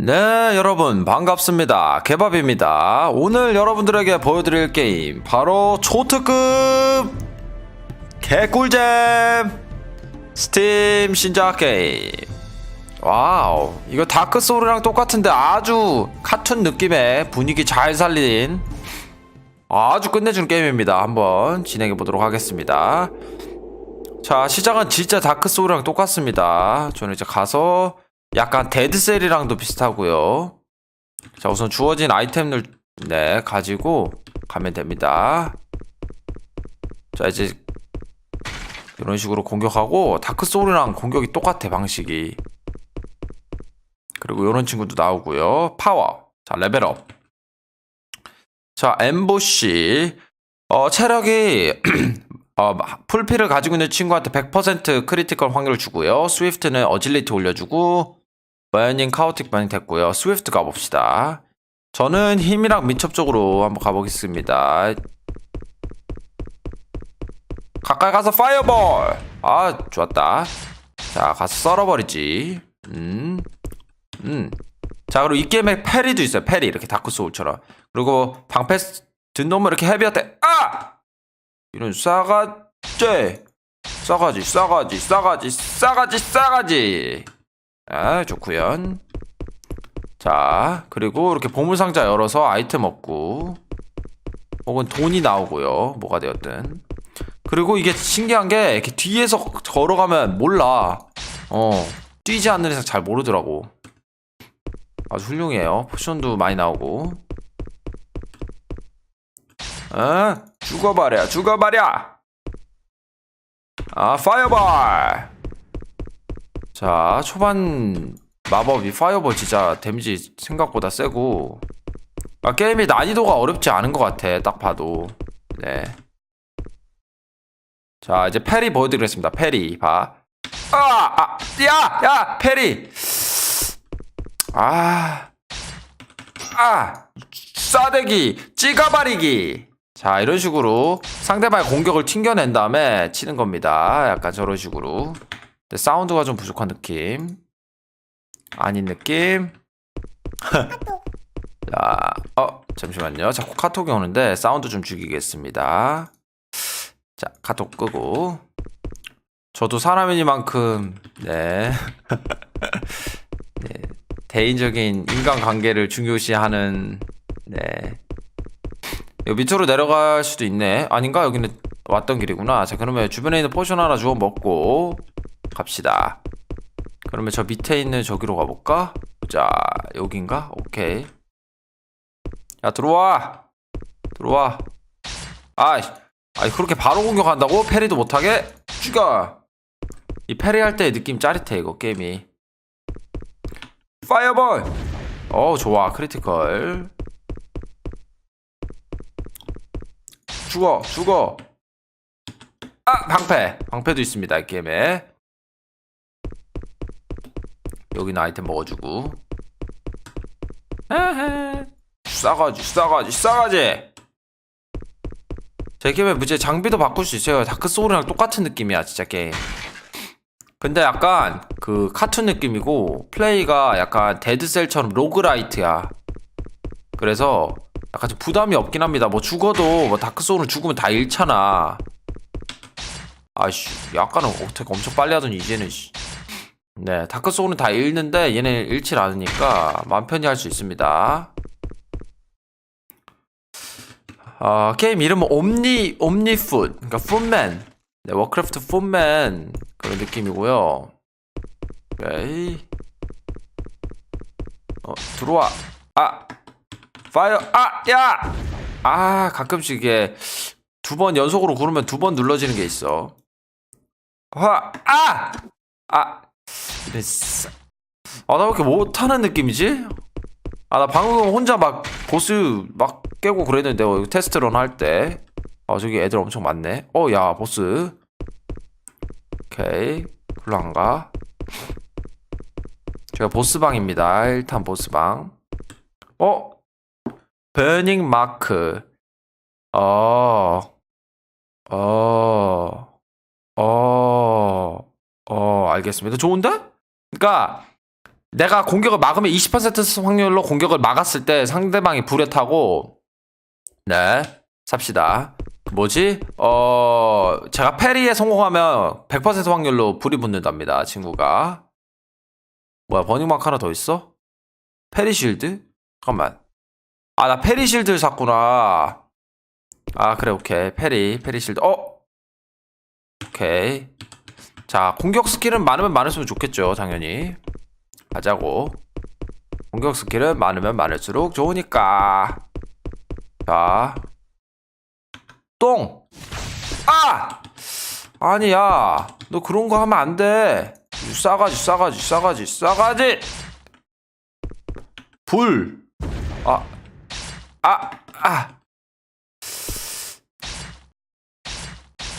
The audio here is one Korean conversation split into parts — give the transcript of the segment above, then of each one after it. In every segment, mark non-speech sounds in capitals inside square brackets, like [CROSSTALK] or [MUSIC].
네, 여러분, 반갑습니다. 개밥입니다. 오늘 여러분들에게 보여드릴 게임, 바로 초특급 개꿀잼 스팀 신작 게임. 와우, 이거 다크 소울이랑 똑같은데 아주 카툰 느낌의 분위기 잘 살린 아주 끝내주는 게임입니다. 한번 진행해 보도록 하겠습니다. 자, 시작은 진짜 다크 소울이랑 똑같습니다. 저는 이제 가서 약간 데드셀이랑도 비슷하고요. 자, 우선 주어진 아이템을 네, 가지고 가면 됩니다. 자, 이제 이런 식으로 공격하고 다크 소울이랑 공격이 똑같아, 방식이. 그리고 이런 친구도 나오고요. 파워. 자, 레벨업. 자, 엠보시. 어, 체력이 [CLEARS THROAT] 어, 풀피를 가지고 있는 친구한테 100% 크리티컬 확률을 주고요. 스위프트는 어질리티 올려주고 버닝 카오틱 버닝 됐고요. 스위프트 가봅시다. 저는 힘이랑 민첩적으로 한번 가보겠습니다. 가까이 가서 파이어볼! 아, 좋았다. 자, 가서 썰어버리지. 음, 음. 자, 그리고 이 게임에 페리도 있어요. 페리. 이렇게 다크소울처럼. 그리고 방패 든 놈을 이렇게 헤비한테, 아! 이런 싸가지 싸가지 싸가지 싸가지 싸가지 싸가지 아 좋구연 자 그리고 이렇게 보물상자 열어서 아이템 얻고 혹은 돈이 나오고요 뭐가 되었든. 그리고 이게 신기한 게 이렇게 뒤에서 걸어가면 몰라. 어 뛰지 않는 이상 잘 모르더라고. 아주 훌륭해요. 포션도 많이 나오고. 어? 죽어버려 죽어버려! 아 파이어볼 자 초반 마법이 파이어볼 진짜 데미지 생각보다 세고 아, 게임이 난이도가 어렵지 않은 것 같아 딱 봐도 네. 자 이제 페리 보여드리겠습니다 페리 봐 아, 아, 야, 야, 페리. 아, 아, 싸대기, 찍어버리기. 자, 이런 식으로 상대방의 공격을 튕겨낸 다음에 치는 겁니다. 약간 저런 식으로. 근데 사운드가 좀 부족한 느낌. 아닌 느낌. 자, 어, 잠시만요. 자꾸 카톡이 오는데 사운드 좀 죽이겠습니다. 자, 카톡 끄고. 저도 사람이니만큼, 네. [LAUGHS] 네. 대인적인 인간관계를 중요시하는, 네. 밑으로 내려갈 수도 있네. 아닌가? 여기는 왔던 길이구나. 자, 그러면 주변에 있는 포션 하나 주워 먹고 갑시다. 그러면 저 밑에 있는 저기로 가볼까? 자, 여긴가? 오케이. 야, 들어와! 들어와. 아이, 아이, 그렇게 바로 공격한다고? 패리도 못하게? 죽여! 이 패리 할 때의 느낌 짜릿해, 이거, 게임이. 파이어볼! 어, 좋아. 크리티컬. 죽어 죽어 아 방패 방패도 있습니다 이 게임에 여기는 아이템 먹어주고. 싸가지 싸가지 싸가지 제 게임에 무제 장비도 바꿀 수 있어요 다크 소울이랑 똑같은 느낌이야 진짜 게임 근데 약간 그 카툰 느낌이고 플레이가 약간 데드셀처럼 로그라이트야 그래서 약간 좀 부담이 없긴 합니다. 뭐 죽어도 뭐 다크소울은 죽으면 다 잃잖아. 아씨, 약간은 어떻게 엄청 빨리 하더니 이제는 씨. 네, 다크소울은 다 잃는데 얘는 잃질 않으니까 마음 편히 할 수 있습니다. 아, 게임 이름은 옴니 옴니풋, 그러니까 풋맨. 네, 워크래프트 풋맨 그런 느낌이고요. 오케이. 어, 들어와. 아, 파이어 아 야! 아 가끔씩 이게 두 번 연속으로 구르면 두 번 눌러지는 게 있어 화! 아! 아! 이래 싸... 아나 왜 이렇게 못하는 느낌이지? 아 나 방금 혼자 막 보스 막 깨고 그랬는데 어, 테스트런 할때 아 저기 애들 엄청 많네 어 야 보스 오케이 굴러간가 제가 보스방입니다 1탄 보스방 어? 버닝 마크. 어, 어, 어, 어, 알겠습니다. 좋은데? 그러니까 내가 공격을 막으면 20% 확률로 공격을 막았을 때 상대방이 불에 타고 네 삽시다. 뭐지? 어 제가 패리에 성공하면 100% 확률로 불이 붙는답니다 친구가. 뭐야 버닝마크 하나 더 있어? 페리 실드? 잠깐만. 아 나 페리 실드 샀구나. 아 그래 오케이. 페리 페리 실드. 어? 오케이 자 공격 스킬은 많으면 많을수록 좋겠죠 당연히. 가자고. 공격 스킬은 많으면 많을수록 좋으니까. 자. 똥! 아! 아니야. 너 그런 거 하면 안돼. 싸가지 싸가지 싸가지 싸가지. 불. 아, 아, 아.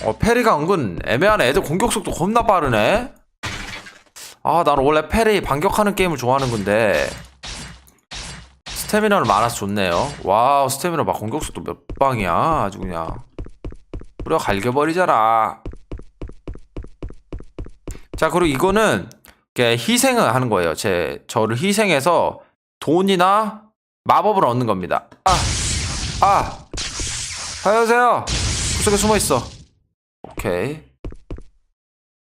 어, 페리가 은근 애매하네. 애들 공격 속도 겁나 빠르네. 아, 나는 원래 페리 반격하는 게임을 좋아하는 건데. 스태미나는 많아서 좋네요. 와우, 스태미나 막 공격 속도 몇 방이야. 아주 그냥. 우리가 갈겨버리잖아. 자, 그리고 이거는 희생을 하는 거예요. 제, 저를 희생해서 돈이나 마법을 얻는 겁니다. 아, 아, 살려주세요. 구석에 숨어 있어. 오케이.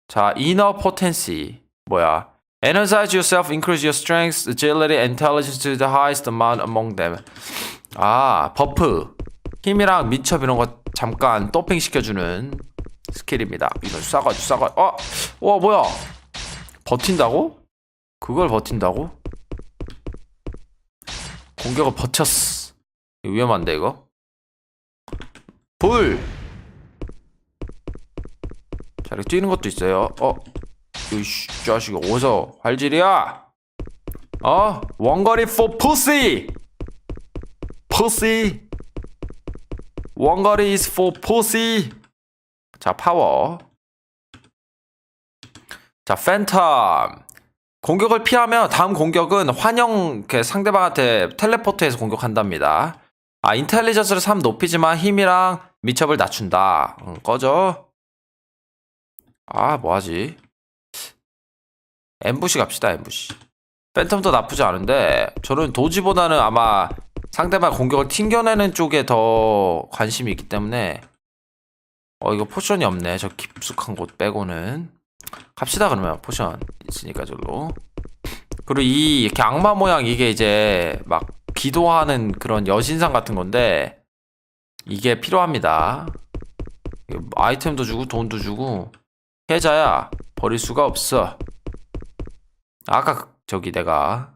자, inner potency 뭐야? Energize yourself, increase your strength, agility, intelligence to the highest amount among them. 아, 버프. 힘이랑 민첩 이런 거 잠깐 도핑 시켜주는 스킬입니다. 이거 싸가지 싸가. 어, 와 뭐야? 버틴다고? 그걸 버틴다고? 공격을 버텼어. 위험한데 이거? 불. 자, 이렇게 뛰는 것도 있어요. 어, 이씨 자식 어디서 활질이야? 어, 원거리 for pussy. 원거리 is for. 자, 파워. 자, 팬텀. 공격을 피하면 다음 공격은 환영 상대방한테 텔레포트해서 공격한답니다. 아, 인텔리전스를 3 높이지만 힘이랑 미첩을 낮춘다. 응, 꺼져. 아, 뭐하지? 엠부시 갑시다, 엠부시. 팬텀도 나쁘지 않은데, 저는 도지보다는 아마 상대방 공격을 튕겨내는 쪽에 더 관심이 있기 때문에, 어, 이거 포션이 없네. 저 깊숙한 곳 빼고는. 갑시다, 그러면. 포션 있으니까 절로. 그리고 이, 이렇게 악마 모양 이게 이제 막 기도하는 그런 여신상 같은 건데, 이게 필요합니다. 아이템도 주고 돈도 주고, 혜자야 버릴 수가 없어. 아까 그- 저기 내가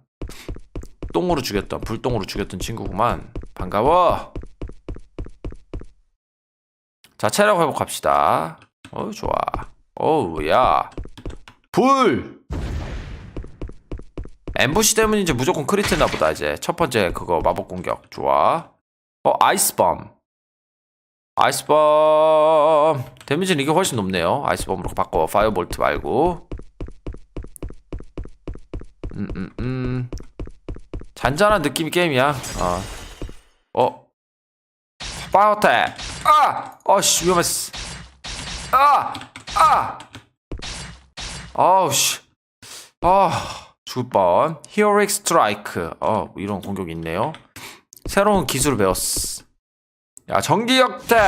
똥으로 죽였던 불똥으로 죽였던 친구구만. 반가워. 자 체력 회복합시다. 어우 좋아. 어우 야. 불. 엠부시 때문인지 무조건 크리트나 보다 이제 첫 번째 그거 마법 공격 좋아. 어 아이스범. 아이스범 데미지는 이게 훨씬 높네요. 아이스범으로 바꿔. 파이어볼트 말고. 음 음음. 음, 잔잔한 느낌의 게임이야. 어. 어? 파이어택 아! 어씨 위험했어. 아! 아! 아우씨. 아 죽을 뻔. 히어릭 스트라이크. 어 이런 공격이 있네요. 새로운 기술을 배웠어 야, 전기역택!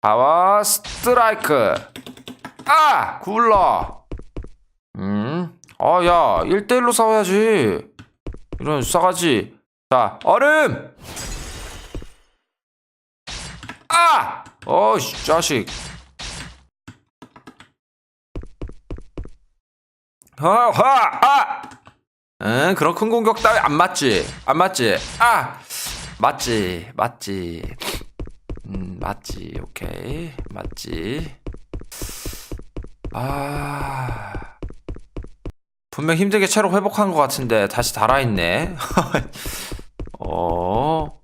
파워 스트라이크! 아! 굴러! 음? 아, 야, 1대1로 싸워야지. 이런 싸가지. 자, 얼음! 아! 어이씨, 자식. 허허! 아! 응, 그런 큰 공격 따위 안 맞지? 안 맞지? 아! 맞지, 맞지. 음, 맞지, 오케이. 맞지. 아. 분명 힘들게 체력 회복한 것 같은데 다시 달아있네. [LAUGHS] 어.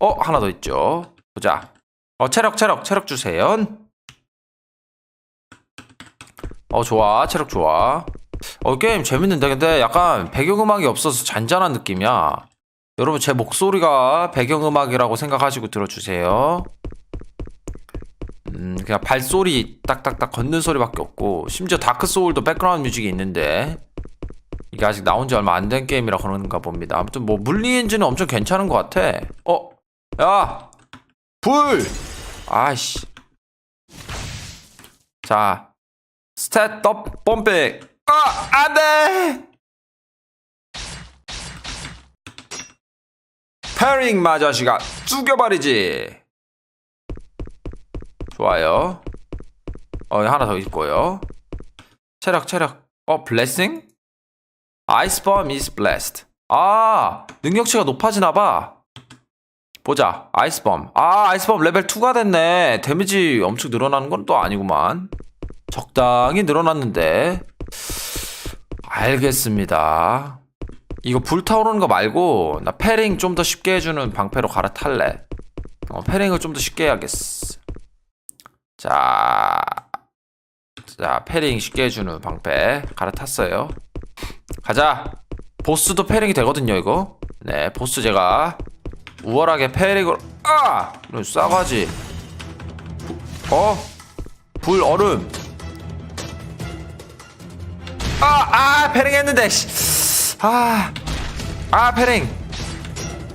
어, 하나 더 있죠. 보자. 어, 체력, 체력, 체력 주세요. 어, 좋아. 체력 좋아. 어, 게임 재밌는데, 근데 약간 배경음악이 없어서 잔잔한 느낌이야. 여러분, 제 목소리가 배경음악이라고 생각하시고 들어주세요. 음, 그냥 발소리 딱딱딱 걷는 소리밖에 없고 심지어 다크 소울도 백그라운드 뮤직이 있는데 이게 아직 나온 지 얼마 안 된 게임이라 그런가 봅니다. 아무튼 뭐 물리 엔진은 엄청 괜찮은 것 같아. 어, 야, 불, 아이씨. 자, 스탯 펌백. 아, 안돼. 패링 마저씨가 죽여버리지. 좋아요. 어, 하나 더 있고요. 체력, 체력. 어, 블레싱? 아이스범 is blessed. 아, 능력치가 높아지나 봐. 보자. 아이스범. 아, 아이스범 레벨 2가 됐네. 데미지 엄청 늘어나는 건 또 아니구만. 적당히 늘어났는데. 알겠습니다. 이거 불타오르는 거 말고, 나 패링 좀 더 쉽게 해주는 방패로 갈아탈래. 어, 패링을 좀 더 쉽게 해야겠어. 자, 자, 패링 쉽게 해주는 방패 갈아탔어요. 가자. 보스도 패링이 되거든요, 이거. 네, 보스 제가 우월하게 패링을 아! 이런 싸가지. 부- 어? 불 얼음. 아, 아, 패링 했는데. 씨. 아. 아, 패링.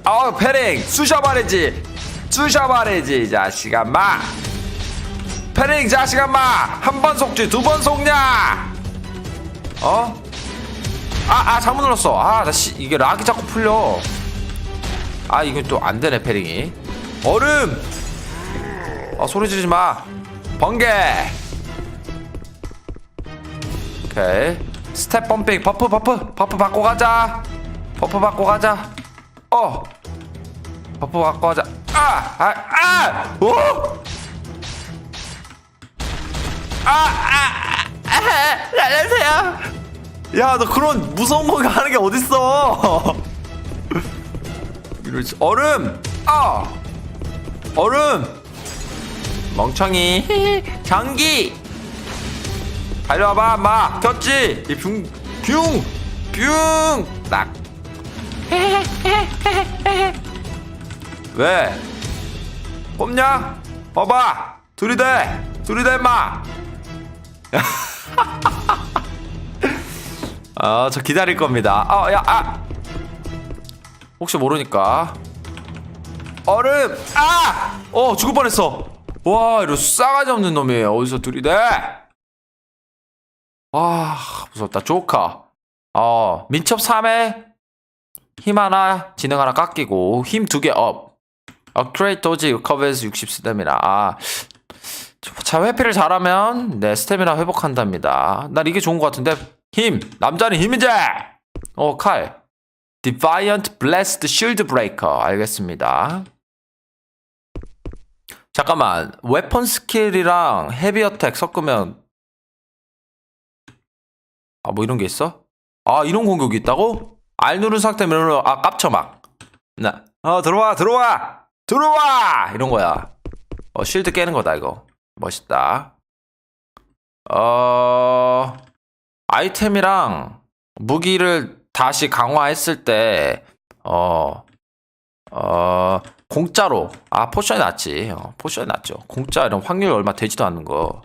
아, 패링. 쑤셔버리지. 쑤셔버리지, 이 자식아, 마. 패링, 이 자식아, 마. 한 번 속지, 두 번 속냐? 어? 아, 아, 잘못 눌렀어. 아, 나 씨, 이게 락이 자꾸 풀려. 아, 이건 또 안 되네, 패링이. 얼음! 아, 소리 지르지 마. 번개! 오케이. 스텝 펌핑, 버프, 버프, 버프 바꿔 가자. 버프 바꿔 가자. 어! 버프 바꿔 가자. 아! 아! 아! 오! 아! 아! 아! 살려주세요. 야, 너 그런 무서운 거 하는 게 어딨어? 이러지. 얼음! 아! 얼음! 멍청이. [LAUGHS] 전기! 달려와봐, 마! 켰지? 이 붕, 붕! 붕! 딱. 왜? 뽑냐? 봐봐! 둘이대! 둘이대, 마! 아, [LAUGHS] 저 기다릴 겁니다. 아, 야, 아! 혹시 모르니까. 얼음! 아! 어, 죽을 뻔했어. 와, 이거 싸가지 없는 놈이에요. 어디서 둘이대? 와, 무섭다. 조카. 어, 민첩 3회. 힘 하나, 지능 하나 깎이고, 힘 두 개 업. 업그레이드 도지 리커버에서 60 스태미나. 아, 자, 회피를 잘하면, 네, 스태미나 회복한답니다. 난 이게 좋은 것 같은데, 힘! 남자는 힘이지! 어, 칼. Defiant Blast Shield Breaker. 알겠습니다. 잠깐만, 웨폰 스킬이랑 헤비 어택 섞으면, 아, 뭐 이런 게 있어? 아, 이런 공격이 있다고? R 누른 상태면, 아, 깝쳐 막. 나, 어, 들어와, 들어와! 들어와! 이런 거야. 어, 쉴드 깨는 거다, 이거. 멋있다. 어, 아이템이랑 무기를 다시 강화했을 때, 어, 어, 공짜로. 아, 포션이 낫지. 어, 포션이 낫죠. 공짜 이런 확률 얼마 되지도 않는 거.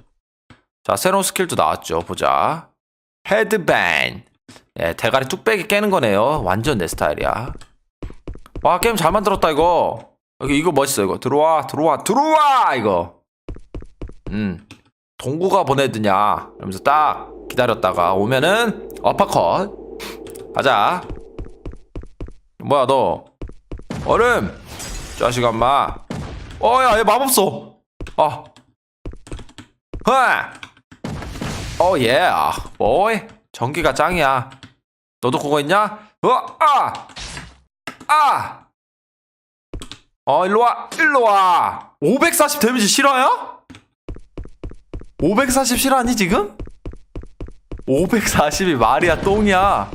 자, 새로운 스킬도 나왔죠. 보자. 헤드밴. 예, 대가리 뚝배기 깨는 거네요. 완전 내 스타일이야. 와, 게임 잘 만들었다, 이거. 이거 멋있어, 이거. 들어와, 들어와, 들어와! 이거. 음. 동구가 보내드냐. 이러면서 딱 기다렸다가 오면은 어퍼컷. 가자. 뭐야, 너. 얼음! 자식아, 마. 어, 야, 얘 마법 써. 아. 흐! 어, 예. 뭐이? 전기가 짱이야. 너도 그거 있냐? 어, 아! 아! 어, 일로 와. 일로 와. 540 데미지 실화야? 540 실화니 지금? 540이 말이야 똥이야.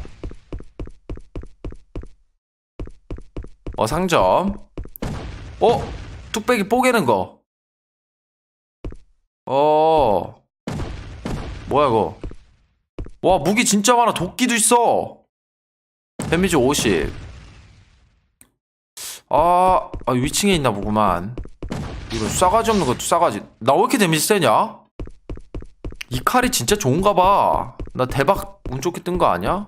어, 상점. 어, 뚝배기 뽀개는 거. 어. 뭐야 이거? 와 무기 진짜 많아 도끼도 있어 데미지 50 아, 아 위층에 있나 보구만 이거 싸가지 없는 것도 싸가지. 나 왜 이렇게 데미지 세냐? 이 칼이 진짜 좋은가 봐. 나 대박 운 좋게 뜬 거 아니야?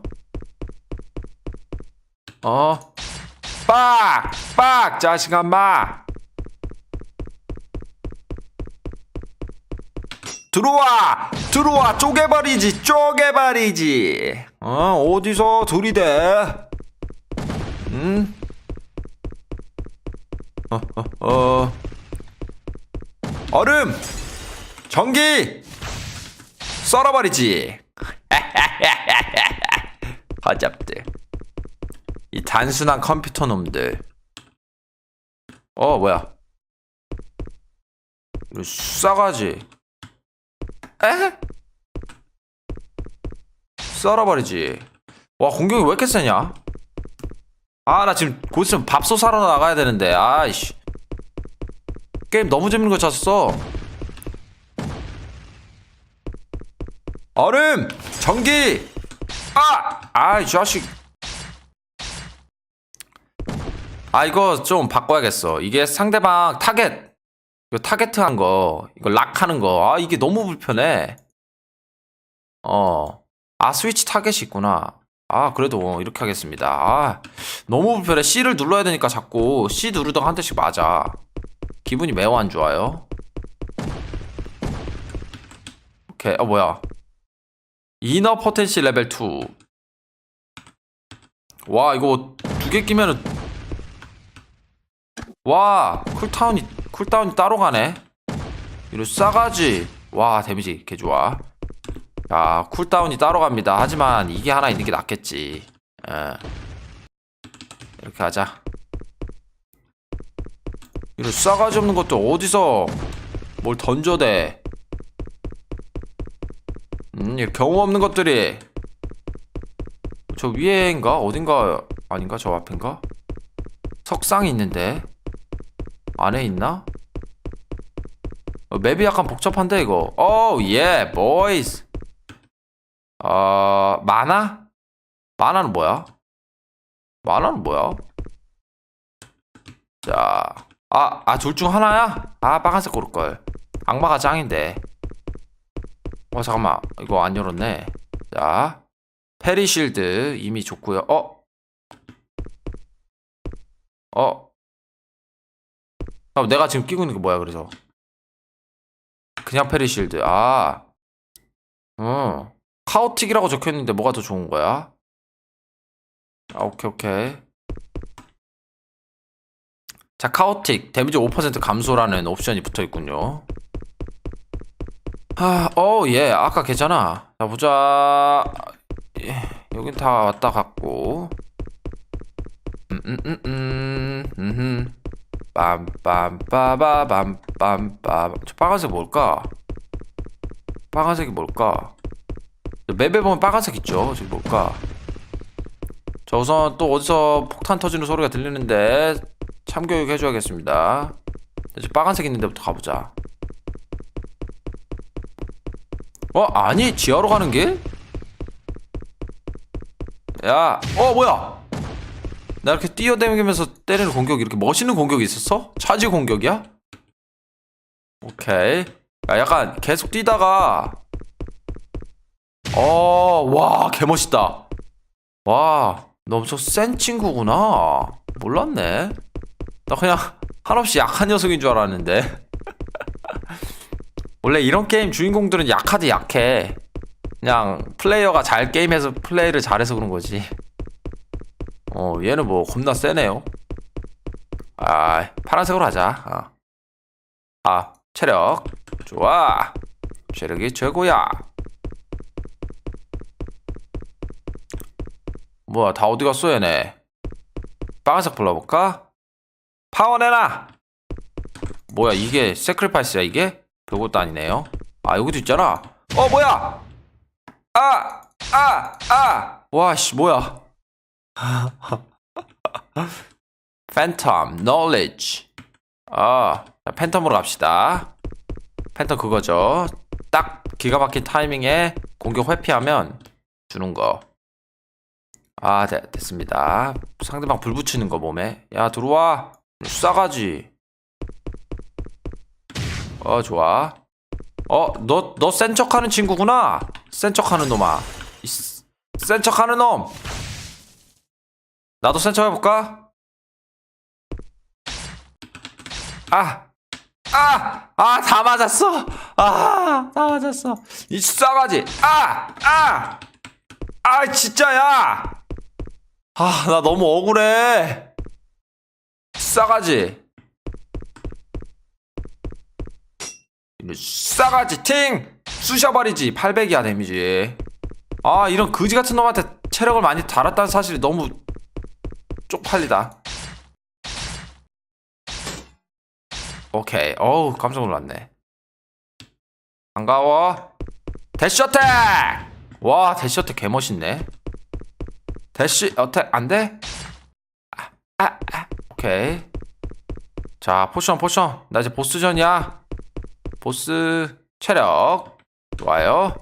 어. 빡! 빡! 자식아 마! 들어와! 들어와! 쪼개버리지! 쪼개버리지! 어, 어디서 들이대? 응? 어, 어, 어. 얼음! 전기! 썰어버리지! [LAUGHS] 허잡들. 이 단순한 컴퓨터 놈들. 어, 뭐야. 싸가지. 에? 썰어버리지. 와, 공격이 왜 이렇게 세냐? 아, 나 지금 곧 있으면 밥솥 사러 나가야 되는데, 아이씨. 게임 너무 재밌는 거 쳤어. 얼음! 전기! 아! 아이, 자식. 아, 이거 좀 바꿔야겠어. 이게 상대방 타겟. 이거 타겟트 한 거. 이거 락 하는 거. 아, 이게 너무 불편해. 어. 아, 스위치 타겟이 있구나. 아, 그래도 이렇게 하겠습니다. 아, 너무 불편해. C를 눌러야 되니까 자꾸 C 누르다가 한 대씩 맞아. 기분이 매우 안 좋아요. 오케이. 어, 뭐야. 이너 포텐시 레벨 2. 와, 이거 두 개 끼면은 와, 쿨타운이 쿨다운이 따로 가네. 이거 싸가지. 와, 데미지 개 좋아. 자, 쿨다운이 따로 갑니다. 하지만 이게 하나 있는 게 낫겠지. 예. 이렇게 하자. 이런 싸가지 없는 것도 어디서 뭘 던져대. 음, 이 경험 없는 것들이. 저 위에인가? 어딘가? 아닌가? 저 앞인가? 석상이 있는데. 안에 있나? 어, 맵이 약간 복잡한데 이거. 오, 예, 보이스. 어, 만화? 만화는 뭐야? 만화는 뭐야? 자, 아, 아, 둘 중 하나야? 아, 빨간색 고를걸. 악마가 짱인데. 어, 잠깐만. 이거 안 열었네. 자, 페리실드 이미 좋고요. 어? 어? 아, 내가 지금 끼고 있는 게 뭐야, 그래서. 그냥 페리실드. 아. 어. 카오틱이라고 적혀 있는데 뭐가 더 좋은 거야? 아, 오케이, 오케이. 자, 카오틱. 데미지 5% 감소라는 옵션이 붙어 있군요. 아, 어, 예. 아까 괜찮아. 자, 보자. 예, 여긴 다 왔다 갔고. 음, 음, 음, 음, 음. 빰빰빠바밤빰빰. 저 빨간색 뭘까? 빨간색이 뭘까? 저 맵에 보면 빨간색 있죠? 저기 뭘까? 자, 우선 또 어디서 폭탄 터지는 소리가 들리는데 참교육 해줘야겠습니다. 저 빨간색 있는 데부터 가보자. 어? 아니 지하로 가는 길? 야, 어 뭐야? 나 이렇게 뛰어다니면서 때리는 공격이 이렇게 멋있는 공격이 있었어? 차지 공격이야? 오케이. 야, 약간 계속 뛰다가 어, 와, 개멋있다. 와, 너 엄청 센 친구구나. 몰랐네. 나 그냥 한없이 약한 녀석인 줄 알았는데. [LAUGHS] 원래 이런 게임 주인공들은 약하디 약해. 그냥 플레이어가 잘 게임해서 플레이를 잘해서 그런 거지. 어, 얘는 뭐 겁나 세네요. 아, 파란색으로 하자. 어. 아, 체력. 좋아. 체력이 최고야. 뭐야, 다 어디 갔어, 얘네? 빨간색 불러볼까? 파워 내놔! 뭐야, 이게 세크리파이스야, 이게? 별것도 아니네요. 아, 여기도 있잖아. 어, 뭐야! 아! 아! 아! 와, 씨, 뭐야. 팬텀, knowledge. 아, 자, 팬텀으로 갑시다. 팬텀 그거죠. 딱 기가 막힌 타이밍에 공격 회피하면 주는 거. 아, 네, 됐습니다. 상대방 불 붙이는 거 몸에. 야, 들어와. 싸가지. 어 좋아 어 너 너 센 척하는 친구구나 센 척하는 놈아 센 척하는 놈 나도 센척 해볼까 아 아! 아, 다 맞았어! 아, 다 맞았어. 이 싸가지! 아! 아! 아, 진짜야! 아, 나 너무 억울해. 싸가지. 싸가지, 팅! 쑤셔버리지. 800이야, 데미지. 아, 이런 거지 같은 놈한테 체력을 많이 달았다는 사실이 너무 쪽팔리다. 오케이. 어우, 깜짝 놀랐네. 반가워. 대시 어택! 와, 대시 어택 개멋있네. 대시 어택 안 돼? 아, 아, 아. 오케이. 자, 포션, 포션. 나 이제 보스전이야. 보스 체력. 좋아요.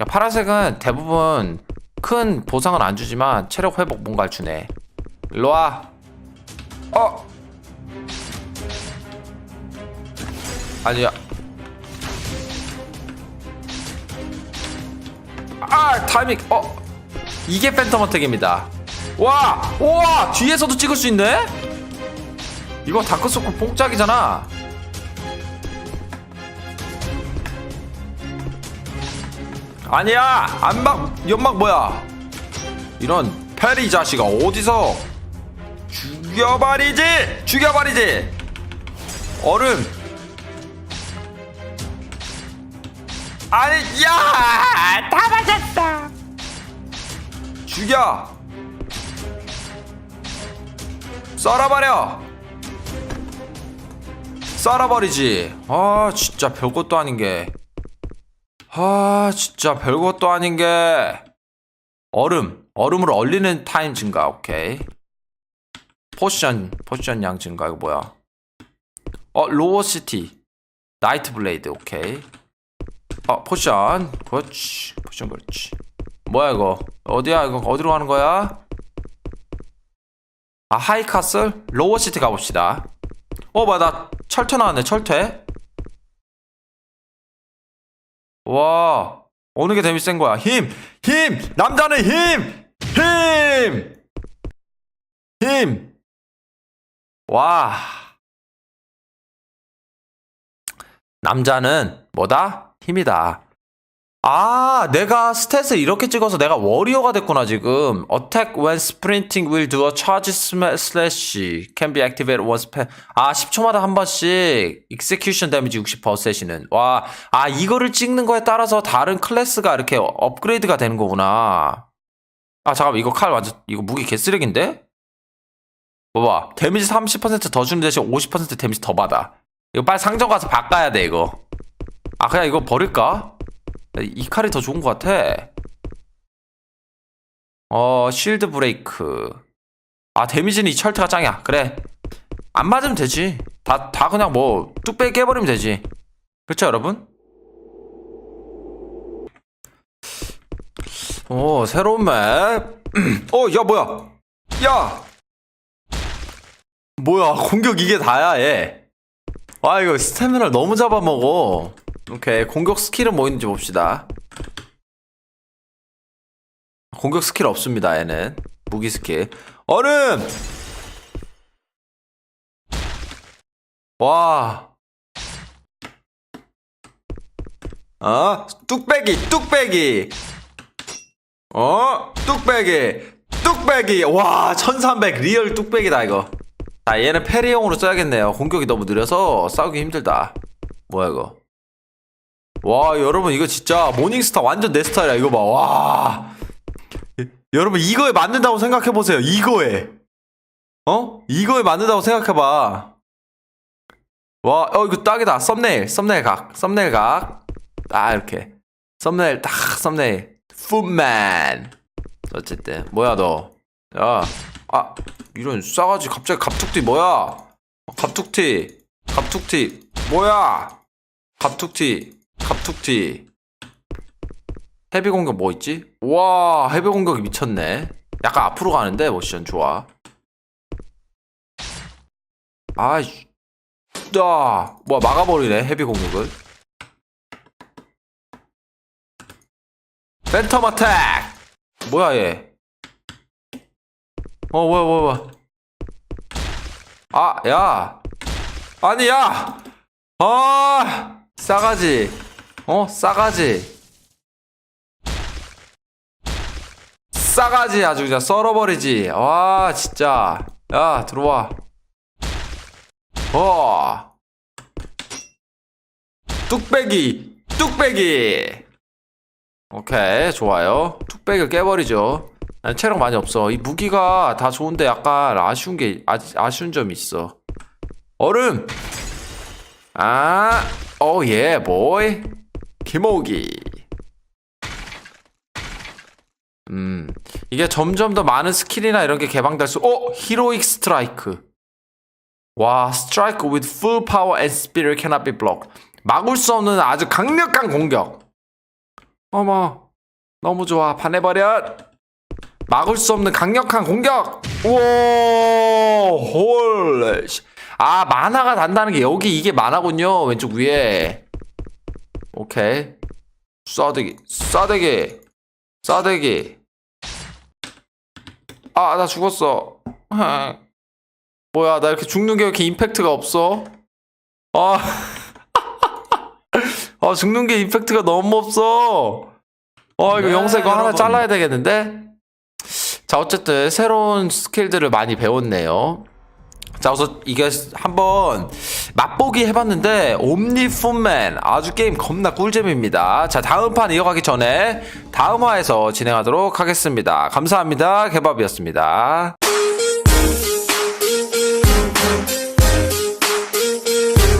야, 파란색은 대부분 큰 보상은 안 주지만 체력 회복 뭔가를 주네. 일로 와. 어, 아니야. 아 타이밍 어 이게 팬텀 어택입니다. 와, 우와 뒤에서도 찍을 수 있네. 이거 다크소쿨 뽕짝이잖아. 아니야 안막 연막 뭐야? 이런 페리 자식아 어디서? 죽여버리지 죽여버리지. 얼음. 아니 야다 맞았다 죽여. 썰어버려. 썰어버리지. 아 진짜 별것도 아닌 게 아 진짜 별것도 아닌 게 얼음 얼음으로 얼리는 타임 증가 오케이. 포션 포션 양 증가 이거 뭐야? 어 로어 시티 나이트 블레이드 오케이. 어 포션 그렇지 포션 그렇지. 뭐야 이거? 어디야 이거? 어디로 가는 거야? 아 하이카슬? 로어 시티 가봅시다. 어 뭐야 나 철퇴 나왔네 철퇴 와 어느 게센 거야 힘! 힘! 남자는 힘! 힘! 힘! 와 남자는 뭐다? 힘이다. 아, 내가 스탯을 이렇게 찍어서 내가 워리어가 됐구나, 지금. Attack when sprinting will do a charge slash. Can be activated once per. 아, 10초마다 한 번씩. Execution 데미지 60%는. 와, 아, 이거를 찍는 거에 따라서 다른 클래스가 이렇게 업그레이드가 되는 거구나. 아, 잠깐만, 이거 칼 완전, 이거 무기 개쓰레기인데? 봐봐. 데미지 30%더 주는 대신 50% 데미지 더 받아. 이거 빨리 상점 가서 바꿔야 돼, 이거. 아 그냥 이거 버릴까? 이 칼이 더 좋은 것 같아. 어 쉴드 브레이크. 아 데미지는 이 철퇴가 짱이야. 그래. 안 맞으면 되지. 다, 다 그냥 뭐 뚝배기 깨버리면 되지. 그렇죠 여러분? 오 새로운 맵 어 야 [CLEARS THROAT] 뭐야? 야! 뭐야 공격 이게 다야 얘. 아 이거 스태미나를 너무 잡아먹어 오케이 공격 스킬은 뭐 있는지 봅시다. 공격 스킬 없습니다 얘는. 무기 스킬. 얼음! 와. 어? 뚝배기 뚝배기. 어? 뚝배기 뚝배기. 와 1300 리얼 뚝배기다 이거. 자 얘는 페리용으로 써야겠네요. 공격이 너무 느려서 싸우기 힘들다. 뭐야 이거 와 여러분 이거 진짜 모닝스타 완전 내 스타일이야 이거 봐와. 여러분 이거에 맞는다고 생각해보세요 이거에. 어? 이거에 맞는다고 생각해봐. 와 어 이거 딱이다. 썸네일 썸네일 각 썸네일 각 아 이렇게. 썸네일 딱 썸네일. 풋맨. 어쨌든 뭐야 너 야 아 이런 싸가지 갑자기 갑툭튀 뭐야? 갑툭튀 갑툭튀 뭐야? 갑툭튀 갑툭튀 헤비 공격 뭐 있지? 와 헤비 공격이 미쳤네 약간 앞으로 가는데 모션 좋아 아이 야, 뭐야 막아버리네 헤비 공격을. 팬텀 어택. 뭐야 얘? 어 뭐야 뭐야 뭐야? 아, 야. 아니 야. 아, 싸가지. 어, 싸가지. 싸가지 아주 그냥 썰어버리지. 와, 진짜. 야, 들어와. 어. 뚝배기, 뚝배기. 오케이, 좋아요. 뚝배기를 깨버리죠. 아니, 체력 많이 없어. 이 무기가 다 좋은데 약간 아쉬운 게, 아, 아쉬운 점이 있어. 얼음! 아, 오, 예, 보이. 김호기. 음, 이게 점점 더 많은 스킬이나 이런 게 개방될 수, 어, 히로익 스트라이크. 와, strike with full power and spirit cannot be blocked. 막을 수 없는 아주 강력한 공격. 어머, 너무 좋아. 반해버려. 막을 수 없는 강력한 공격. 우와, 홀. 아, 만화가 단다는 게 여기 이게 만화군요. 왼쪽 위에. 오케이. 싸대기, 싸대기, 싸대기. 아, 나 죽었어. [LAUGHS] 뭐야, 나 이렇게 죽는 게 왜 이렇게 임팩트가 없어? 아, [LAUGHS] 아 죽는 게 임팩트가 너무 없어. 어, 이거 네, 영상 이거 하나 여러분. 잘라야 되겠는데? 자, 어쨌든 새로운 스킬들을 많이 배웠네요. 자, 우선 이게 한번 맛보기 해봤는데 옴니fun맨 아주 게임 겁나 꿀잼입니다. 자, 다음 판 이어가기 전에 다음 화에서 진행하도록 하겠습니다. 감사합니다. 개밥이었습니다.